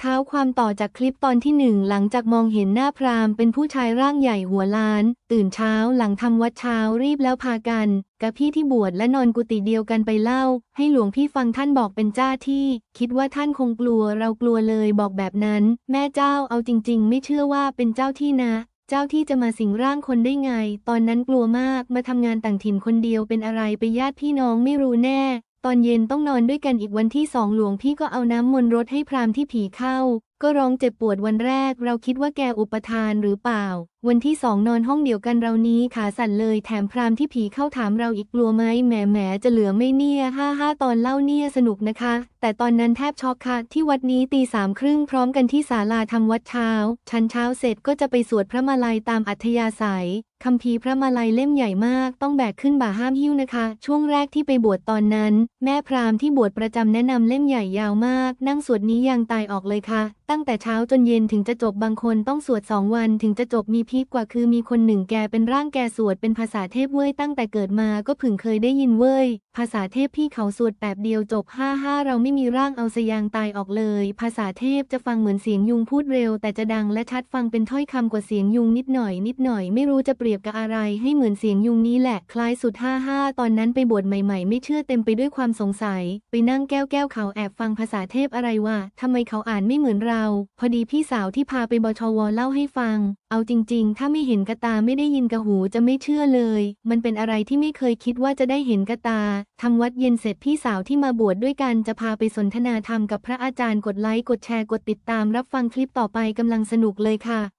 เท้าความต่อจากคลิปตอนที่หนึ่งหลังจากมองเห็นหน้าพรามเป็นผู้ชายร่างใหญ่หัวล้าน ตื่นเช้าหลังทำวัดเช้ารีบแล้วพากัน กับพี่ที่บวชและนอนกุฏิเดียวกันไปเล่า ให้หลวงพี่ฟังท่านบอกเป็นเจ้าที่ คิดว่าท่านคงกลัวเรากลัวเลยบอกแบบนั้น แม่เจ้าเอาจริง ๆ ไม่เชื่อว่าเป็นเจ้าที่นะเจ้าที่จะมาสิงร่างคนได้ไง ตอนนั้นกลัวมาก มาทำงานต่างถิ่นคนเดียวเป็นอะไรไปญาติพี่น้องไม่รู้แน่ อนเย็นต้องนอนด้วยกันอีกวันที่สองหลวงพี่ก็เอาน้ำมนต์รดให้พรามที่ผีเข้าก็ร้องเจ็บปวดวันแรก เราคิดว่าแกอุปทานหรือเปล่า วันที่สองนอนห้องเดียวกันเรานี้ขาสั่นเลยแถมพราหมณ์ที่ผีเข้าถามเราอีกกลัวไหมแหมแหมจะเหลือไม่เนี่ยห้าห้าตอนเล่าเนี่ยสนุกนะคะ แต่ตอนนั้นแทบช็อกค่ะ ที่วัดนี้ตีสามครึ่งพร้อมกันที่ศาลาทำวัดเช้า ชันเช้าเสร็จก็จะไปสวดพระมาลัยตามอัธยาศัยคัมภีร์พระมาลัยเล่มใหญ่มาก ต้องแบกขึ้นบ่าห้ามหิ้วนะคะ ช่วงแรกที่ไปบวชตอนนั้น แม่พราหมณ์ที่บวชประจำแนะนำเล่มใหญ่ยาวมาก นั่งสวดนี้ยังตายออกเลยค่ะตั้งแต่เช้าจนเย็นถึงจะจบบางคนต้องสวดสองวันถึงจะจบมีพีคกว่าคือมีคนหนึ่งแกเป็นร่างแกสวดเป็นภาษาเทพเว้ยตั้งแต่เกิดมาก็เพิ่งเคยได้ยินเว้ย ภาษาเทพพี่เขาสวดแปบเดียวจบห้าห้าเราไม่มีร่างเอาสยางตายออกเลย ภาษาเทพจะฟังเหมือนเสียงยุงพูดเร็ว แต่จะดังและชัดฟังเป็นถ้อยคำกว่าเสียงยุงนิดหน่อยนิดหน่อยไม่รู้จะเปรียบกับอะไรให้เหมือนเสียงยุงนี้แหละคล้ายสุดห้าห้าตอนนั้นไปบวชใหม่ ๆ ไม่เชื่อเต็มไปด้วยความสงสัย ไปนั่งแก้วแก้วเขาแอบฟังภาษาเทพอะไรวะทำไมเขาอ่านไม่เหมือนเราเรา พอดีพี่สาวที่พาไปบชวเล่าให้ฟัง เอาจริง ๆ ถ้าไม่เห็นกระตาไม่ได้ยินกระหูจะไม่เชื่อเลย มันเป็นอะไรที่ไม่เคยคิดว่าจะได้เห็นกระตาทำวัดเย็นเสร็จพี่สาวที่มาบวชดด้วยกันจะพาไปสนทนาธรรมกับพระอาจารย์กดไลค์กดแชร์กดติดตามรับฟังคลิปต่อไปกำลังสนุกเลยค่ะ